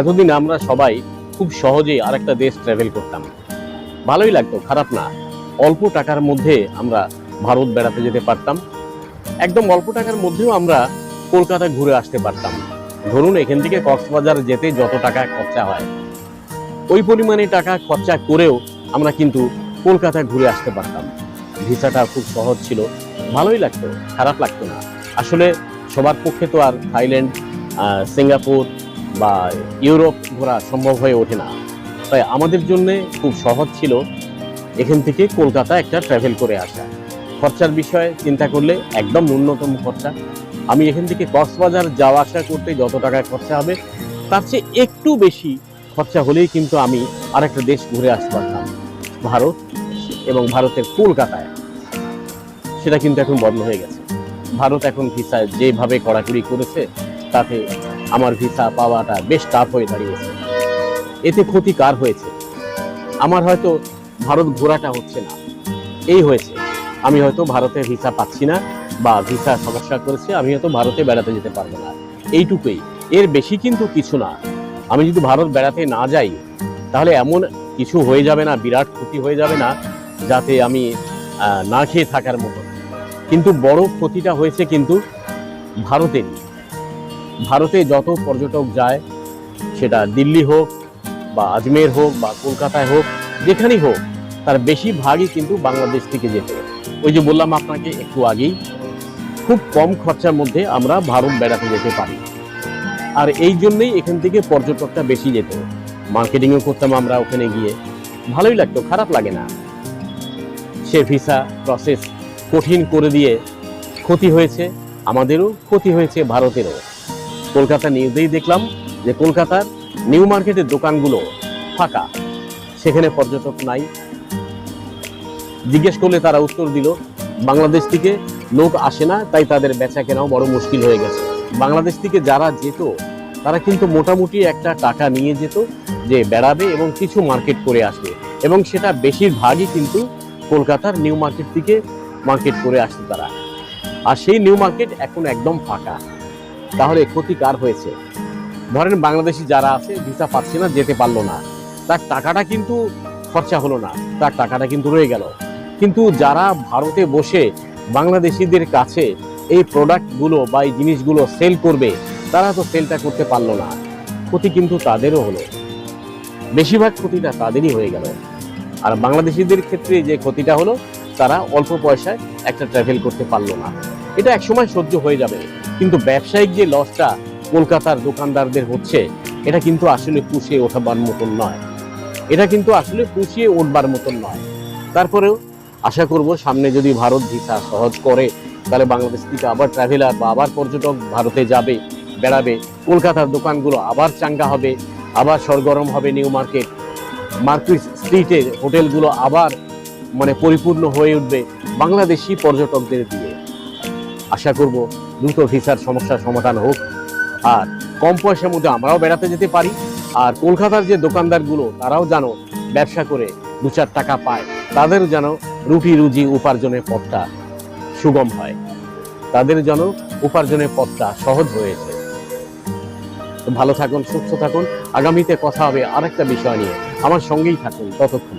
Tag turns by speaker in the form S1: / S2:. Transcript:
S1: এতদিন আমরা সবাই খুব সহজেই আরেকটা দেশ ট্রাভেল করতাম। ভালোই লাগতো, খারাপ না। অল্প টাকার মধ্যে আমরা ভারত বেড়াতে যেতে পারতাম। একদম অল্প টাকার মধ্যেও আমরা কলকাতা ঘুরে আসতে পারতাম। ধরুন এখান থেকে কক্সবাজার যেতে যত টাকা খরচা হয়, ওই পরিমাণে টাকা খরচা করেও আমরা কিন্তু কলকাতা ঘুরে আসতে পারতাম। ভিসাটা খুব সহজ ছিল, ভালোই লাগতো, খারাপ লাগতো না। আসলে সবার পক্ষে তো আর থাইল্যান্ড সিঙ্গাপুর বা ইউরোপ ঘোরা সম্ভব হয়ে ওঠে না। তাই আমাদের জন্য খুব সহজ ছিল এখান থেকে কলকাতা একটা ট্রাভেল করে আসা। খরচার বিষয়ে চিন্তা করলে একদম ন্যূনতম খরচা। আমি এখান থেকে কক্সবাজার যাওয়া আসা করতে যত টাকা খরচা হবে, তার চেয়ে একটু বেশি খরচা হলেই কিন্তু আমি আরেকটা দেশ ঘুরে আসতে পারতাম। ভারত এবং ভারতের কলকাতায়। সেটা কিন্তু এখন বন্ধ হয়ে গেছে। ভারত এখন ভিসা যেভাবে কড়াকড়ি করেছে, তাতে আমার ভিসা পাওয়াটা বেশ টাফ হয়ে দাঁড়িয়েছে। এতে ক্ষতি কার হয়েছে। আমার হয়তো ভারত ঘোরাটা হচ্ছে না। এই হয়েছে। আমি হয়তো ভারতে ভিসা পাচ্ছি না বা ভিসা সমস্যা করেছে, আমি হয়তো ভারতে বেড়াতে যেতে পারব না। এইটুকুই। এর বেশি কিন্তু কিছু না। আমি যদি ভারত বেড়াতে না যাই, তাহলে এমন কিছু হয়ে যাবে না, বিরাট ক্ষতি হয়ে যাবে না, যাতে আমি না খেয়ে থাকার মতো। কিন্তু বড় ক্ষতিটা হয়েছে কিন্তু ভারতেরই। ভারতে যত পর্যটক যায়, সেটা দিল্লি হোক বা আজমের হোক বা কলকাতায় হোক, যেখানেই হোক, তার বেশিরভাগই কিন্তু বাংলাদেশ থেকে যেত ওই যে বললাম আপনাকে একটু আগেই, খুব কম খরচার মধ্যে আমরা ভারত বেড়াতে যেতে পারি। আর এই জন্যই এখান থেকে পর্যটকটা বেশি যেত। মার্কেটিংও করতাম আমরা ওখানে গিয়ে। ভালোই লাগতো, খারাপ লাগে না। সে ভিসা প্রসেস কঠিন করে দিয়ে ক্ষতি হয়েছে, আমাদেরও ক্ষতি হয়েছে, ভারতেরও। কলকাতা নিউজেই দেখলাম যে কলকাতার নিউ মার্কেটের দোকানগুলো ফাঁকা। সেখানে পর্যটক নাই। জিজ্ঞেস করলে তারা উত্তর দিল, বাংলাদেশ থেকে লোক আসে না, তাই তাদের বেচা কেনাও বড় মুশকিল হয়ে গেছে। বাংলাদেশ থেকে যারা যেত, তারা কিন্তু মোটামুটি একটা টাকা নিয়ে যেত যে বেড়াবে এবং কিছু মার্কেট করে আসবে। এবং সেটা বেশিরভাগই কিন্তু কলকাতার নিউ মার্কেট থেকে মার্কেট করে আসতো তারা। আর সেই নিউ মার্কেট এখন একদম ফাঁকা। তাহলে ক্ষতি কার হয়েছে। ধরেন বাংলাদেশি যারা আছে ভিসা পাচ্ছে না, যেতে পারল না। তার টাকাটা কিন্তু খরচা হলো না, তার টাকাটা কিন্তু রয়ে গেল। কিন্তু যারা ভারতে বসে বাংলাদেশিদের কাছে এই প্রোডাক্টগুলো বা এই জিনিসগুলো সেল করবে, তারা তো সেলটা করতে পারল না। ক্ষতি কিন্তু তাদেরও হলো। বেশিরভাগ ক্ষতিটা তাদেরই হয়ে গেল। আর বাংলাদেশিদের ক্ষেত্রে যে ক্ষতিটা হলো, তারা অল্প পয়সায় একটা ট্রাভেল করতে পারল না। এটা একসময় সহ্য হয়ে যাবে। কিন্তু ব্যবসায়িক যে লসটা কলকাতার দোকানদারদের হচ্ছে, এটা কিন্তু আসলে পুষিয়ে ওঠাবার মতন নয়। এটা কিন্তু আসলে পুষিয়ে উঠবার মতন নয়। তারপরেও আশা করব সামনে যদি ভারত ভিসা সহজ করে, তাহলে বাংলাদেশ থেকে আবার ট্রাভেলার বা আবার পর্যটক ভারতে যাবে, বেড়াবে। কলকাতার দোকানগুলো আবার চাঙ্গা হবে, আবার সরগরম হবে নিউ মার্কেট। মার্কেট স্ট্রিটের হোটেলগুলো আবার মানে পরিপূর্ণ হয়ে উঠবে বাংলাদেশি পর্যটকদের দিয়ে। আশা করব দ্রুত ভিসার সমস্যার সমাধান হোক। আর কম পয়সার মধ্যে আমরাও বেড়াতে যেতে পারি। আর কলকাতার যে দোকানদারগুলো, তারাও যেন ব্যবসা করে দু চার টাকা পায় তাদের যেন রুটি রুজি উপার্জনের পথটা সুগম হয়। তাদের যেন উপার্জনের পথটা সহজ হয়েছে ভালো থাকুন, সুস্থ থাকুন। আগামীতে কথা হবে আরেকটা বিষয় নিয়ে। আমার সঙ্গেই থাকুন ততক্ষণ।